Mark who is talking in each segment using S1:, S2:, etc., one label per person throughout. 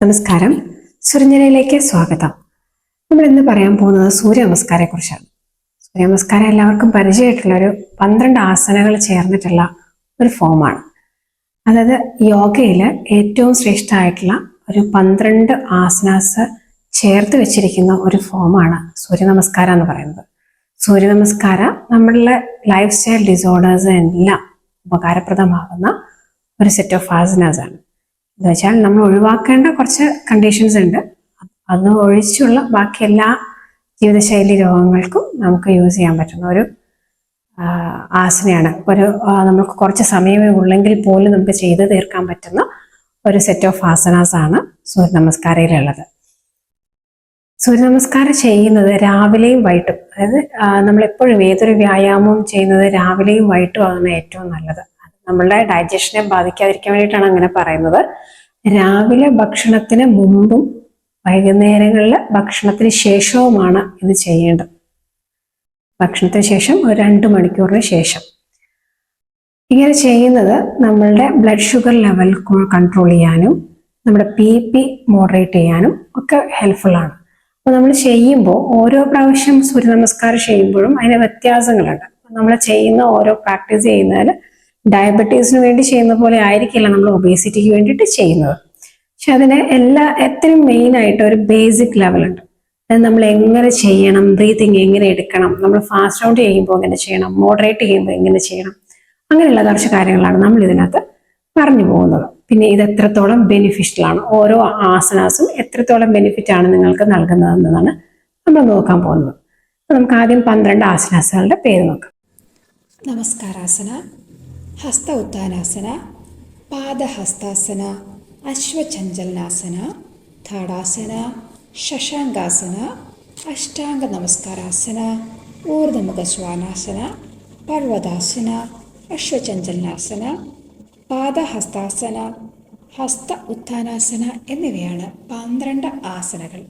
S1: നമസ്കാരം. സുരഞ്ജനയിലേക്ക് സ്വാഗതം. നമ്മൾ ഇന്ന് പറയാൻ പോകുന്നത് സൂര്യ നമസ്കാരെ കുറിച്ചാണ് സൂര്യ നമസ്കാരം എല്ലാവർക്കും പരിചയമായിട്ടുള്ള ഒരു പന്ത്രണ്ട് ആസനകൾ ചേർന്നിട്ടുള്ള ഒരു ഫോമാണ്. അതായത് യോഗയിൽ ഏറ്റവും ശ്രേഷ്ഠമായിട്ടുള്ള ഒരു പന്ത്രണ്ട് ആസനാസ് ചേർത്ത് വെച്ചിരിക്കുന്ന ഒരു ഫോമാണ് സൂര്യ നമസ്കാരം എന്ന് പറയുന്നത്. സൂര്യ നമസ്കാരം നമ്മളുടെ ലൈഫ് സ്റ്റൈൽ ഡിസോർഡേഴ്സ് എല്ലാം ഉപകാരപ്രദമാകുന്ന ഒരു സെറ്റ് ഓഫ് ആസനാസ് ആണ്. എന്ന് വെച്ചാൽ നമ്മൾ ഒഴിവാക്കേണ്ട കുറച്ച് കണ്ടീഷൻസ് ഉണ്ട്. അത് ഒഴിച്ചുള്ള ബാക്കി എല്ലാ ജീവിതശൈലി രോഗങ്ങൾക്കും നമുക്ക് യൂസ് ചെയ്യാൻ പറ്റുന്ന ഒരു ആസനയാണ്. ഒരു നമുക്ക് കുറച്ച് സമയമേ ഉള്ളെങ്കിൽ പോലും നമുക്ക് ചെയ്തു തീർക്കാൻ പറ്റുന്ന ഒരു സെറ്റ് ഓഫ് ആസനാസ് ആണ് സൂര്യ നമസ്കാരയിലുള്ളത് സൂര്യ നമസ്കാരം ചെയ്യുന്നത് രാവിലെയും വൈകിട്ടും. അതായത് നമ്മളെപ്പോഴും ഏതൊരു വ്യായാമവും ചെയ്യുന്നത് രാവിലെയും വൈകിട്ടും ആണ് ഏറ്റവും നല്ലത്. നമ്മളുടെ ഡൈജഷനെ ബാധിക്കാതിരിക്കാൻ വേണ്ടിയിട്ടാണ് അങ്ങനെ പറയുന്നത്. രാവിലെ ഭക്ഷണത്തിന് മുമ്പും വൈകുന്നേരങ്ങളിൽ ഭക്ഷണത്തിന് ശേഷവുമാണ് ഇത് ചെയ്യേണ്ടത്. ഭക്ഷണത്തിന് ശേഷം ഒരു രണ്ട് മണിക്കൂറിന് ശേഷം. ഇങ്ങനെ ചെയ്യുന്നത് നമ്മളുടെ ബ്ലഡ് ഷുഗർ ലെവൽ കൺട്രോൾ ചെയ്യാനും നമ്മുടെ പി പി മോഡറേറ്റ് ചെയ്യാനും ഒക്കെ ഹെൽപ്ഫുൾ ആണ്. അപ്പോൾ നമ്മൾ ചെയ്യുമ്പോൾ ഓരോ പ്രാവശ്യം സൂര്യ നമസ്കാരം ചെയ്യുമ്പോഴും അതിന് വ്യത്യാസങ്ങളുണ്ട്. നമ്മൾ ചെയ്യുന്ന ഓരോ പ്രാക്ടീസ് ചെയ്യുന്നതിൽ ഡയബറ്റീസിന് വേണ്ടി ചെയ്യുന്ന പോലെ ആയിരിക്കില്ല നമ്മൾ ഒബേസിറ്റിക്ക് വേണ്ടിയിട്ട് ചെയ്യുന്നത്. പക്ഷെ അതിന് എല്ലാ എത്രയും മെയിൻ ആയിട്ട് ഒരു ബേസിക് ലെവലുണ്ട് അത് നമ്മൾ എങ്ങനെ ചെയ്യണം ബ്രീതിങ് എങ്ങനെ എടുക്കണം നമ്മൾ ഫാസ്റ്റ് ഔട്ട് ചെയ്യുമ്പോൾ എങ്ങനെ ചെയ്യണം മോഡറേറ്റ് ചെയ്യുമ്പോൾ എങ്ങനെ ചെയ്യണം അങ്ങനെയുള്ള കുറച്ച് കാര്യങ്ങളാണ് നമ്മൾ ഇതിനകത്ത് പറഞ്ഞു പോകുന്നത്. പിന്നെ ഇത് എത്രത്തോളം ബെനിഫിഷ്യൽ ആണ് ഓരോ ആസനാസും എത്രത്തോളം ബെനിഫിറ്റ് ആണ് നിങ്ങൾക്ക് നൽകുന്നതെന്നതാണ് നമ്മൾ നോക്കാൻ പോകുന്നത്. നമുക്ക് ആദ്യം പന്ത്രണ്ട് ആസനാസുകളുടെ പേര് നോക്കാം.
S2: നമസ്കാരാസന. ഹസ്ത ഉത്താനാസന പാദഹസ്താസന അശ്വചഞ്ചലനാസന താടാസന ശശാങ്കാസന അഷ്ടാംഗ നമസ്കാരാസന ഊർധമുഖ ശ്വാനാസന പർവതാസന അശ്വചഞ്ചലനാസന പാദഹസ്താസന ഹസ്ത ഉത്ഥാനാസന എന്നിവയാണ് പന്ത്രണ്ട് ആസനകൾ.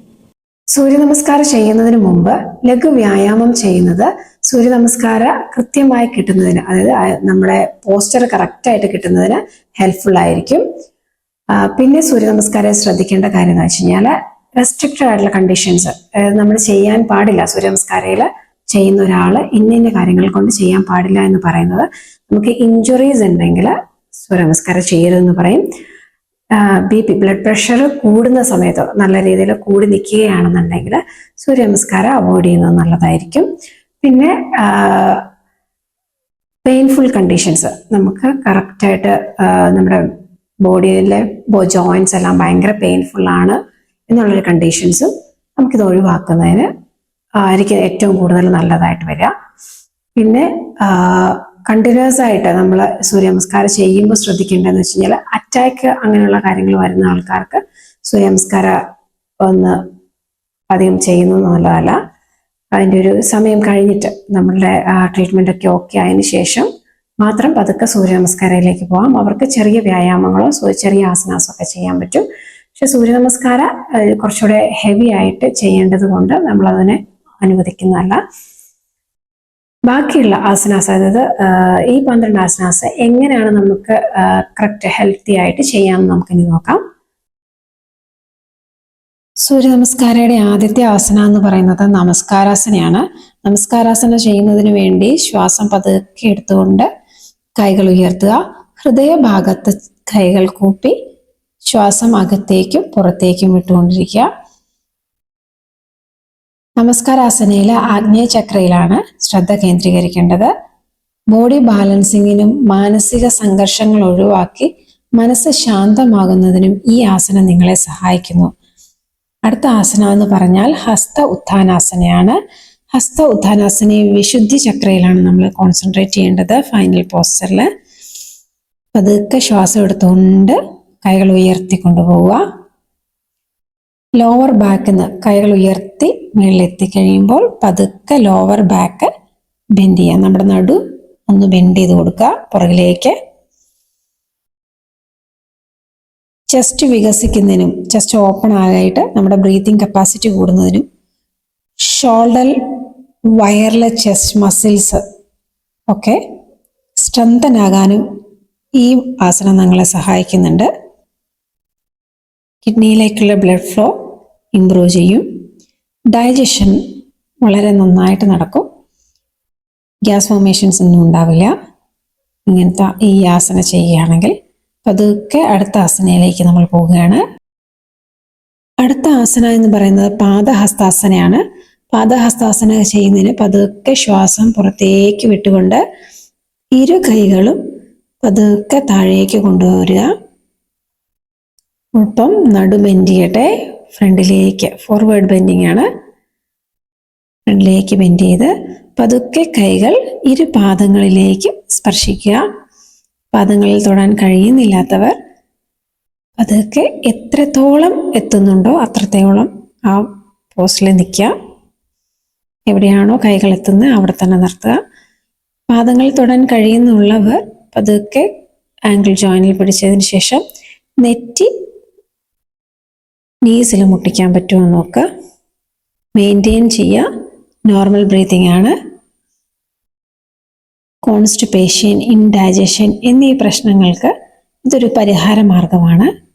S1: സൂര്യ നമസ്കാരം ചെയ്യുന്നതിന് മുമ്പ് ലഘു വ്യായാമം ചെയ്യുന്നത് സൂര്യ നമസ്കാര കൃത്യമായി കിട്ടുന്നതിന് അതായത് നമ്മുടെ പോസ്റ്റർ കറക്റ്റ് ആയിട്ട് കിട്ടുന്നതിന് ഹെൽപ്ഫുൾ ആയിരിക്കും. പിന്നെ സൂര്യ നമസ്കാരം ശ്രദ്ധിക്കേണ്ട കാര്യം എന്ന് വെച്ച് കഴിഞ്ഞാൽ റെസ്ട്രിക്റ്റഡ് ആയിട്ടുള്ള കണ്ടീഷൻസ് നമ്മൾ ചെയ്യാൻ പാടില്ല സൂര്യ നമസ്കാരയിൽ ചെയ്യുന്ന ഒരാൾ ഇന്ന ഇന്ന കാര്യങ്ങൾ കൊണ്ട് ചെയ്യാൻ പാടില്ല എന്ന് പറയുന്നത് നമുക്ക് ഇഞ്ചുറീസ് ഉണ്ടെങ്കിൽ സൂര്യ നമസ്കാരം ചെയ്യരുതെന്ന് പറയും. ബി പി ബ്ലഡ് പ്രഷർ കൂടുന്ന സമയത്ത് നല്ല രീതിയിൽ കൂടി നിൽക്കുകയാണെന്നുണ്ടെങ്കിൽ സൂര്യ നമസ്കാരം അവോയ്ഡ് ചെയ്യുന്നത് നല്ലതായിരിക്കും. പിന്നെ പെയിൻഫുൾ കണ്ടീഷൻസ് നമുക്ക് കറക്റ്റായിട്ട് നമ്മുടെ ബോഡിയിലെ ജോയിൻസ് എല്ലാം ഭയങ്കര പെയിൻഫുൾ ആണ് എന്നുള്ളൊരു കണ്ടീഷൻസും നമുക്കിത് ഒഴിവാക്കുന്നതിന് ആയിരിക്കും ഏറ്റവും കൂടുതൽ നല്ലതായിട്ട് വരിക. പിന്നെ കണ്ടിന്യൂസ് ആയിട്ട് നമ്മൾ സൂര്യ നമസ്കാരം ചെയ്യുമ്പോൾ ശ്രദ്ധിക്കേണ്ടതെന്ന് വെച്ച് കഴിഞ്ഞാൽ അറ്റാക്ക് അങ്ങനെയുള്ള കാര്യങ്ങൾ വരുന്ന ആൾക്കാർക്ക് സൂര്യ നമസ്കാരം ഒന്ന് അധികം ചെയ്യുന്നത് നല്ലതല്ല അതിന്റെ ഒരു സമയം കഴിഞ്ഞിട്ട് നമ്മളുടെ ട്രീറ്റ്മെന്റ് ഒക്കെ ഓക്കെ ആയതിനു ശേഷം മാത്രം പതുക്കെ സൂര്യ നമസ്കാരയിലേക്ക് പോകാം അവർക്ക് ചെറിയ വ്യായാമങ്ങളോ ചെറിയ ആസനാസോ ഒക്കെ ചെയ്യാൻ പറ്റും. പക്ഷെ സൂര്യ നമസ്കാരം ഏഹ്, കുറച്ചുകൂടെ ഹെവി ആയിട്ട് ചെയ്യേണ്ടത് കൊണ്ട് നമ്മളതിനെ അനുവദിക്കുന്നതല്ല. ബാക്കിയുള്ള ആസനാസ് അതായത് ഈ പന്ത്രണ്ട് ആസനാസ് എങ്ങനെയാണ് നമുക്ക് കറക്റ്റ് ഹെൽത്തി ആയിട്ട് ചെയ്യാമെന്ന് നമുക്കിനി നോക്കാം. സൂര്യ നമസ്കാരയുടെ ആദ്യത്തെ ആസന എന്ന് പറയുന്നത് നമസ്കാരാസനയാണ്. നമസ്കാരാസന ചെയ്യുന്നതിന് വേണ്ടി ശ്വാസം പതുക്കെ എടുത്തുകൊണ്ട് കൈകൾ ഉയർത്തുക. ഹൃദയഭാഗത്ത് കൈകൾ കൂപ്പി ശ്വാസം അകത്തേക്കും പുറത്തേക്കും വിട്ടുകൊണ്ടിരിക്കുക നമസ്കാരാസനയിലെ ആഗ്നേയ ചക്രയിലാണ് ശ്രദ്ധ കേന്ദ്രീകരിക്കേണ്ടത്. ബോഡി ബാലൻസിങ്ങിനും മാനസിക സംഘർഷങ്ങൾ ഒഴിവാക്കി മനസ്സ് ശാന്തമാകുന്നതിനും ഈ ആസനം നിങ്ങളെ സഹായിക്കുന്നു. അടുത്ത ആസന എന്ന് പറഞ്ഞാൽ ഹസ്ത ഉത്ഥാനാസനയാണ്. ഹസ്ത ഉത്ഥാനാസനയെ വിശുദ്ധി ചക്രയിലാണ് നമ്മൾ കോൺസെൻട്രേറ്റ് ചെയ്യേണ്ടത് ഫൈനൽ പോസ്റ്ററിൽ പതുക്കെ ശ്വാസം എടുത്തുകൊണ്ട് കൈകൾ ഉയർത്തി കൊണ്ടുപോവുക ലോവർ ബാക്കിൽ നിന്ന് കൈകൾ ഉയർത്തി എത്തിക്കഴിയുമ്പോൾ പതുക്കെ ലോവർ ബാക്ക് ബെൻഡ് ചെയ്യുക നമ്മുടെ നടു ഒന്ന് ബെൻഡ് ചെയ്ത് കൊടുക്കുക. പുറകിലേക്ക്. ചെസ്റ്റ് വികസിക്കുന്നതിനും ചെസ്റ്റ് ഓപ്പൺ ആകായിട്ട് നമ്മുടെ ബ്രീത്തിങ് കപ്പാസിറ്റി കൂടുന്നതിനും ഷോൾഡർ വയറിലെ ചെസ്റ്റ് മസിൽസ് ഒക്കെ സ്ട്രെങ്തൻ ആകാനും ഈ ആസനം നമ്മളെ സഹായിക്കുന്നുണ്ട്. കിഡ്നിയിലേക്കുള്ള ബ്ലഡ് ഫ്ലോ ഇംപ്രൂവ് ചെയ്യും. ഡൈജഷൻ വളരെ നന്നായിട്ട് നടക്കും. ഗ്യാസ് ഫോർമേഷൻസ് ഒന്നും ഉണ്ടാവില്ല. ഇങ്ങനത്തെ ഈ ആസന ചെയ്യുകയാണെങ്കിൽ പതുക്കെ അടുത്ത ആസനയിലേക്ക് നമ്മൾ പോവുകയാണ്. അടുത്ത ആസന എന്ന് പറയുന്നത് പാദഹസ്താസനയാണ്. പാദഹസ്താസന ചെയ്യുന്നതിന് പതുക്കെ ശ്വാസം പുറത്തേക്ക് വിട്ടുകൊണ്ട് ഇരു കൈകളും പതുക്കെ താഴേക്ക് കൊണ്ടുവരിക. ഒപ്പം നടുമെന്റിയട്ടെ ഫ്രണ്ടിലേക്ക് ഫോർവേഡ് ബെൻഡിങ് ആണ്. ഫ്രണ്ടിലേക്ക് ബെൻഡ് ചെയ്ത് പതുക്കെ കൈകൾ ഇരു പാദങ്ങളിലേക്ക് സ്പർശിക്കുക. പാദങ്ങളിൽ തൊടാൻ കഴിയുന്നില്ലാത്തവർ പതുക്കെ എത്രത്തോളം എത്തുന്നുണ്ടോ അത്രത്തോളം ആ പോസ്റ്റിൽ നിൽക്കുക. എവിടെയാണോ കൈകൾ എത്തുന്നത് അവിടെ തന്നെ നിർത്തുക. പാദങ്ങൾ തൊടാൻ കഴിയുന്നുള്ളവർ പതുക്കെ ആംഗിൾ ജോയിനിൽ പിടിച്ചതിന് ശേഷം നെറ്റി നീസിൽ മുട്ടിക്കാൻ പറ്റുമോ നോക്കുക മെയിന്റെയിൻ ചെയ്യുക. നോർമൽ ബ്രീതിങ് ആണ്. കോൺസ്റ്റിപ്പേഷൻ ഇൻഡൈജഷൻ എന്നീ പ്രശ്നങ്ങൾക്ക് ഇതൊരു പരിഹാര മാർഗമാണ്.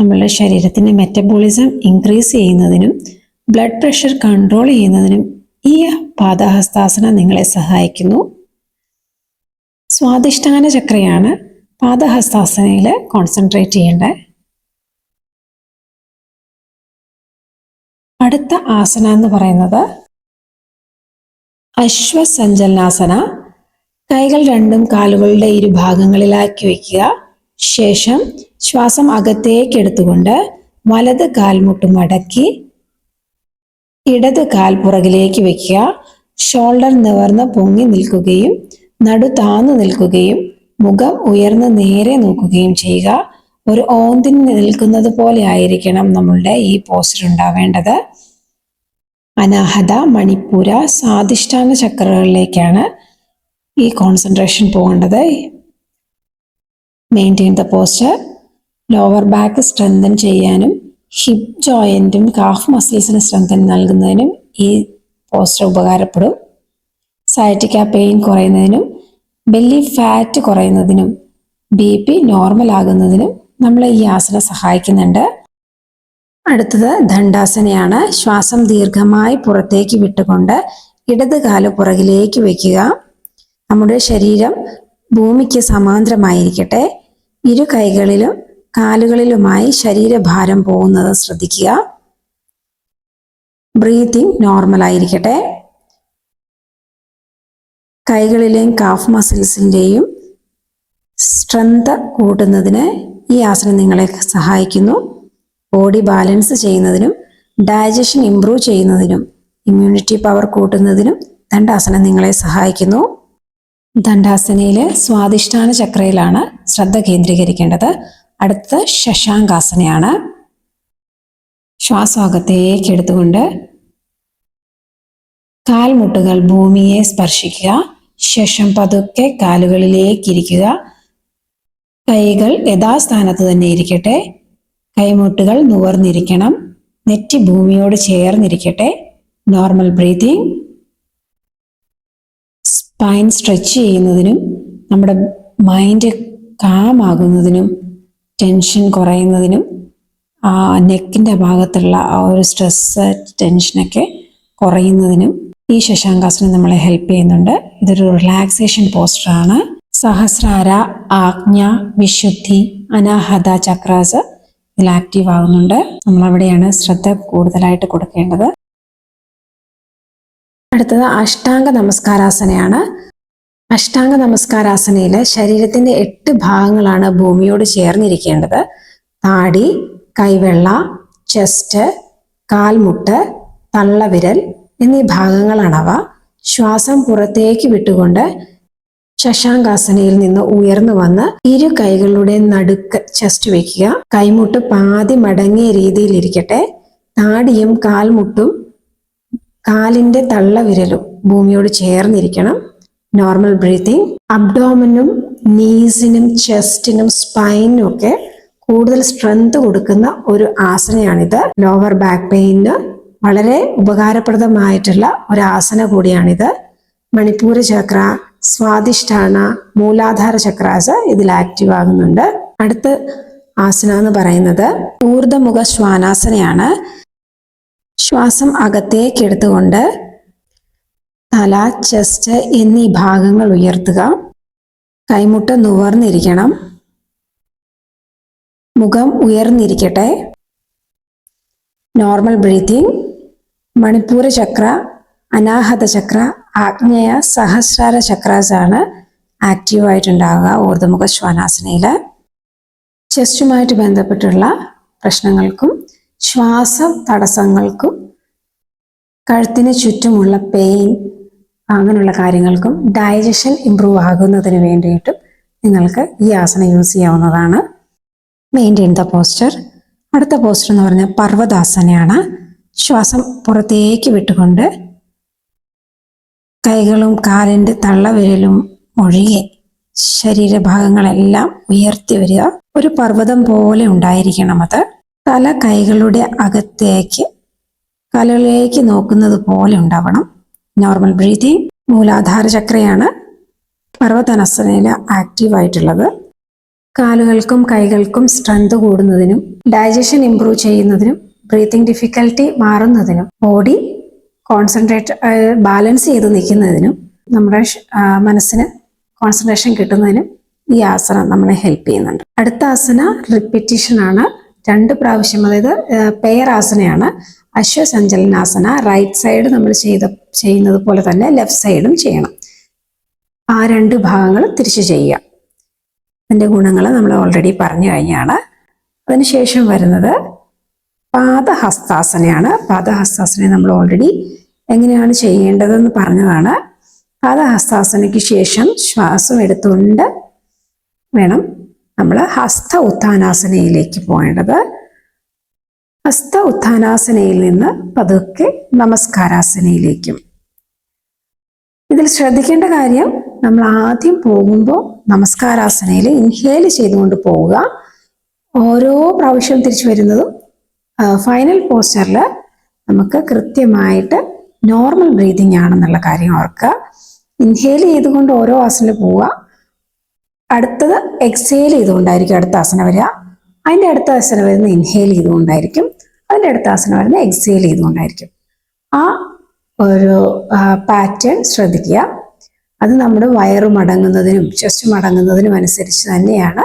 S1: നമ്മളുടെ ശരീരത്തിന്റെ മെറ്റബോളിസം ഇൻക്രീസ് ചെയ്യുന്നതിനും ബ്ലഡ് പ്രഷർ കൺട്രോൾ ചെയ്യുന്നതിനും ഈ പാദഹസ്താസന നിങ്ങളെ സഹായിക്കുന്നു. സ്വാദിഷ്ഠാന ചക്രയാണ് പാദഹസ്താസനയിൽ കോൺസെൻട്രേറ്റ് ചെയ്യേണ്ടത്. അടുത്ത ആസന എന്ന് പറയുന്നത് അശ്വസഞ്ചലനാസന കൈകൾ രണ്ടും കാലുകളുടെ ഇരുഭാഗങ്ങളിലാക്കി വയ്ക്കുക. ശേഷം ശ്വാസം അകത്തേക്ക് എടുത്തുകൊണ്ട് വലത് കാൽമുട്ട് മടക്കി ഇടത് കാൽ പുറകിലേക്ക് വയ്ക്കുക. ഷോൾഡർ നിവർന്ന് പൊങ്ങി നിൽക്കുകയും നടു താന്നു നിൽക്കുകയും മുഖം ഉയർന്ന് നേരെ നോക്കുകയും ചെയ്യുക. ഒരു ഓന്തിന് നിൽക്കുന്നത് പോലെ ആയിരിക്കണം നമ്മളുടെ ഈ പോസ്റ്റർ ഉണ്ടാവേണ്ടത്. അനാഹത മണിപ്പൂര സ്വാധിഷ്ഠാന ചക്രകളിലേക്കാണ് ഈ കോൺസെൻട്രേഷൻ പോകേണ്ടത്. Maintain the posture lower back strengthen ചെയ്യാനും ഹിപ് ജോയിന്റും കാഫ് മസിൽസിന് സ്ട്രെങ്തൻ നൽകുന്നതിനും ഈ പോസ്റ്റർ ഉപകാരപ്പെടും. സയറ്റിക്ക പെയിൻ കുറയുന്നതിനും ബെല്ലി ഫാറ്റ് കുറയുന്നതിനും ബി പി നോർമൽ ആകുന്നതിനും നമ്മളെ ഈ ആസനം സഹായിക്കുന്നുണ്ട്. അടുത്തത് ദണ്ഡാസനയാണ് ശ്വാസം ദീർഘമായി പുറത്തേക്ക് വിട്ടുകൊണ്ട് ഇടത് കാൽ പുറകിലേക്ക് വെക്കുക. നമ്മുടെ ശരീരം ഭൂമിക്ക് സമാന്തരമായിരിക്കട്ടെ. ഇരു കൈകളിലും കാലുകളിലുമായി ശരീരഭാരം പോകുന്നത് ശ്രദ്ധിക്കുക. ബ്രീത്തിങ് നോർമൽ ആയിരിക്കട്ടെ. കൈകളിലെയും കാഫ് മസിൽസിന്റെയും സ്ട്രെങ്ത് കൂട്ടുന്നതിന് ഈ ആസനം നിങ്ങളെ സഹായിക്കുന്നു. ബോഡി ബാലൻസ് ചെയ്യുന്നതിനും ഡൈജഷൻ ഇംപ്രൂവ് ചെയ്യുന്നതിനും ഇമ്മ്യൂണിറ്റി പവർ കൂട്ടുന്നതിനും ദണ്ഡാസനം നിങ്ങളെ സഹായിക്കുന്നു. ദണ്ഡാസനയിലെ സ്വാദിഷ്ഠാന ചക്രയിലാണ് ശ്രദ്ധ കേന്ദ്രീകരിക്കേണ്ടത്. അടുത്ത ശശാങ്കാസനയാണ്. ശ്വാസോകത്തേക്ക് എടുത്തുകൊണ്ട് കാൽമുട്ടുകൾ ഭൂമിയെ സ്പർശിക്കുക. ശേഷം പതുക്കെ കാലുകളിലേക്ക് ഇരിക്കുക. കൈകൾ യഥാസ്ഥാനത്ത് തന്നെ ഇരിക്കട്ടെ. കൈമുട്ടുകൾ നുവർന്നിരിക്കണം. നെറ്റി ഭൂമിയോട് ചേർന്നിരിക്കട്ടെ. നോർമൽ ബ്രീതിങ് സ്പൈൻ സ്ട്രെച്ച് ചെയ്യുന്നതിനും നമ്മുടെ മൈൻഡ് കാം ആകുന്നതിനും ടെൻഷൻ കുറയുന്നതിനും ആ നെക്കിന്റെ ഭാഗത്തുള്ള ആ ഒരു സ്ട്രെസ് ടെൻഷനൊക്കെ കുറയുന്നതിനും ഈ ശശാങ്കാസനം നമ്മളെ ഹെൽപ്പ് ചെയ്യുന്നുണ്ട്. ഇതൊരു റിലാക്സേഷൻ പോസ്റ്ററാണ് സഹസ്രാര ആജ്ഞ വിശുദ്ധി അനാഹത ചക്രാസ് ഇതിൽ ആക്റ്റീവ് ആകുന്നുണ്ട് നമ്മൾ അവിടെയാണ് ശ്രദ്ധ കൂടുതലായിട്ട് കൊടുക്കേണ്ടത്. അടുത്തത് അഷ്ടാംഗ നമസ്കാരാസനയാണ്. അഷ്ടാംഗ നമസ്കാരാസനയിൽ ശരീരത്തിന്റെ എട്ട് ഭാഗങ്ങളാണ് ഭൂമിയോട് ചേർന്നിരിക്കേണ്ടത്. താടി കൈവെള്ള ചെസ്റ്റ് കാൽമുട്ട് തള്ളവിരൽ എന്നീ ഭാഗങ്ങളാണവ. ശ്വാസം പുറത്തേക്ക് വിട്ടുകൊണ്ട് ശശാങ്കാസനയിൽ നിന്ന് ഉയർന്നു വന്ന് ഇരു കൈകളുടെ നടുക്ക് ചെസ്റ്റ് വെക്കുക. കൈമുട്ട് പാതി മടങ്ങിയ രീതിയിൽ ഇരിക്കട്ടെ താടിയും കാൽമുട്ടും കാലിന്റെ തള്ളവിരലും ഭൂമിയോട് ചേർന്നിരിക്കണം. നോർമൽ ബ്രീത്തിങ് അബ്ഡോമനും നീസിനും ചെസ്റ്റിനും സ്പൈനും ഒക്കെ കൂടുതൽ സ്ട്രെങ്ത് കൊടുക്കുന്ന ഒരു ആസനയാണിത്. ലോവർ ബാക്ക് പെയിന് വളരെ ഉപകാരപ്രദമായിട്ടുള്ള ഒരു ആസന കൂടിയാണിത്. മണിപ്പൂർ ചക്ര സ്വാദിഷ്ഠാന മൂലാധാര ചക്രാസ് ഇതിൽ ആക്റ്റീവ് ആകുന്നുണ്ട്. അടുത്ത ആസന എന്ന് പറയുന്നത് ഊർദ്ധമുഖ ശ്വാനാസനയാണ്. ശ്വാസം അകത്തേക്ക് എടുത്തുകൊണ്ട് തല ചെസ്റ്റ് എന്നീ ഭാഗങ്ങൾ ഉയർത്തുക. കൈമുട്ട നുവർന്നിരിക്കണം. മുഖം ഉയർന്നിരിക്കട്ടെ. നോർമൽ ബ്രീത്തിങ് മണിപ്പൂര ചക്ര അനാഹത ചക്ര ആഗ്നേയ സഹസ്രാര ചക്രാസ് ആണ് ആക്റ്റീവ് ആയിട്ടുണ്ടാവുക ഊർദ്ധമുഖ ശ്വാനാസനയിൽ ചെസ്റ്റുമായിട്ട് ബന്ധപ്പെട്ടുള്ള പ്രശ്നങ്ങൾക്കും ശ്വാസ തടസ്സങ്ങൾക്കും കഴുത്തിന് ചുറ്റുമുള്ള പെയിൻ അങ്ങനെയുള്ള കാര്യങ്ങൾക്കും ഡൈജഷൻ ഇംപ്രൂവ് ആകുന്നതിന് വേണ്ടിയിട്ടും നിങ്ങൾക്ക് ഈ ആസനം യൂസ് ചെയ്യാവുന്നതാണ്. മെയിന്റെയിൻ ദ പോസ്റ്റർ അടുത്ത പോസ്റ്റർ എന്ന് പറഞ്ഞാൽ പർവതാസനയാണ്. ശ്വാസം പുറത്തേക്ക് വിട്ടുകൊണ്ട് കൈകളും കാലിന്റെ തള്ളവിരലും ഒഴികെ ശരീരഭാഗങ്ങളെല്ലാം ഉയർത്തി വരിക. ഒരു പർവതം പോലെ ഉണ്ടായിരിക്കണം അത്. തല കൈകളുടെ അകത്തേക്ക് കാലുകളിലേക്ക് നോക്കുന്നത് പോലെ ഉണ്ടാവണം. നോർമൽ ബ്രീതിങ് മൂലാധാര ചക്രയാണ് പർവതനസനയിൽ ആക്റ്റീവ് ആയിട്ടുള്ളത്. കാലുകൾക്കും കൈകൾക്കും സ്ട്രെങ്ത് കൂടുന്നതിനും ഡൈജഷൻ ഇംപ്രൂവ് ചെയ്യുന്നതിനും ബ്രീത്തിങ് ഡിഫിക്കൽട്ടി മാറുന്നതിനും ബോഡി കോൺസെൻട്രേറ്റ് ബാലൻസ് ചെയ്ത് നിൽക്കുന്നതിനും നമ്മുടെ മനസ്സിന് കോൺസെൻട്രേഷൻ കിട്ടുന്നതിനും ഈ ആസനം നമ്മളെ ഹെൽപ്പ് ചെയ്യുന്നുണ്ട്. അടുത്ത ആസന റിപ്പറ്റീഷൻ ആണ്. രണ്ട് പ്രാവശ്യം അതായത് പെയർ ആസനയാണ്. അശ്വസഞ്ചലനാസന റൈറ്റ് സൈഡ് നമ്മൾ ചെയ്ത ചെയ്യുന്നത് പോലെ തന്നെ ലെഫ്റ്റ് സൈഡും ചെയ്യണം. ആ രണ്ട് ഭാഗങ്ങൾ തിരിച്ചു ചെയ്യുക. അതിന്റെ ഗുണങ്ങൾ നമ്മൾ ഓൾറെഡി പറഞ്ഞു കഴിഞ്ഞാണ്. അതിനുശേഷം വരുന്നത് പാദഹസ്താസനയാണ്. പാദഹസ്താസന നമ്മൾ ഓൾറെഡി എങ്ങനെയാണ് ചെയ്യേണ്ടതെന്ന് പറഞ്ഞതാണ്. പാദഹസ്താസനയ്ക്ക് ശേഷം ശ്വാസം എടുത്തുകൊണ്ട് വേണം നമ്മൾ ഹസ്ത ഉത്ഥാനാസനയിലേക്ക് പോകേണ്ടത്. ഹസ്ത ഉത്ഥാനാസനയിൽ നിന്ന് പതുക്കെ നമസ്കാരാസനയിലേക്കും. ഇതിൽ ശ്രദ്ധിക്കേണ്ട കാര്യം നമ്മൾ ആദ്യം പോകുമ്പോൾ നമസ്കാരാസനയിൽ ഇൻഹേൽ ചെയ്തുകൊണ്ട് പോവുക. ഓരോ പ്രാവശ്യം തിരിച്ചു വരുന്നതും ഫൈനൽ പോസ്റ്ററിൽ നമുക്ക് കൃത്യമായിട്ട് നോർമൽ ബ്രീതിങ് ആണെന്നുള്ള കാര്യം ഓർക്കുക. ഇൻഹേൽ ചെയ്തുകൊണ്ട് ഓരോ ആസനം പോവുക. അടുത്തത് എക്സേൽ ചെയ്തുകൊണ്ടായിരിക്കും അടുത്ത ആസന വരിക. അതിന്റെ അടുത്ത ആസന വരുന്ന ഇൻഹേൽ ചെയ്തുകൊണ്ടായിരിക്കും. അതിന്റെ അടുത്ത ആസന വരുന്ന എക്സേൽ ചെയ്തുകൊണ്ടായിരിക്കും. ആ ഒരു പാറ്റേൺ ശ്രദ്ധിക്കുക. അത് നമ്മുടെ വയറ് മടങ്ങുന്നതിനും ചെസ്റ്റ് മടങ്ങുന്നതിനും അനുസരിച്ച് തന്നെയാണ്.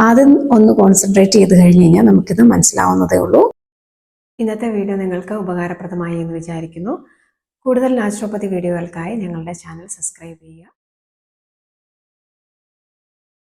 S1: ആദ്യം ഒന്ന് കോൺസെൻട്രേറ്റ് ചെയ്ത് കഴിഞ്ഞ് കഴിഞ്ഞാൽ നമുക്കിത് മനസ്സിലാവുന്നതേ ഉള്ളൂ. ഇന്നത്തെ വീഡിയോ നിങ്ങൾക്ക് ഉപകാരപ്രദമായി എന്ന് വിചാരിക്കുന്നു. കൂടുതൽ നാച്ചുറോപ്പതി വീഡിയോകൾക്കായി ഞങ്ങളുടെ ചാനൽ സബ്സ്ക്രൈബ് ചെയ്യുക.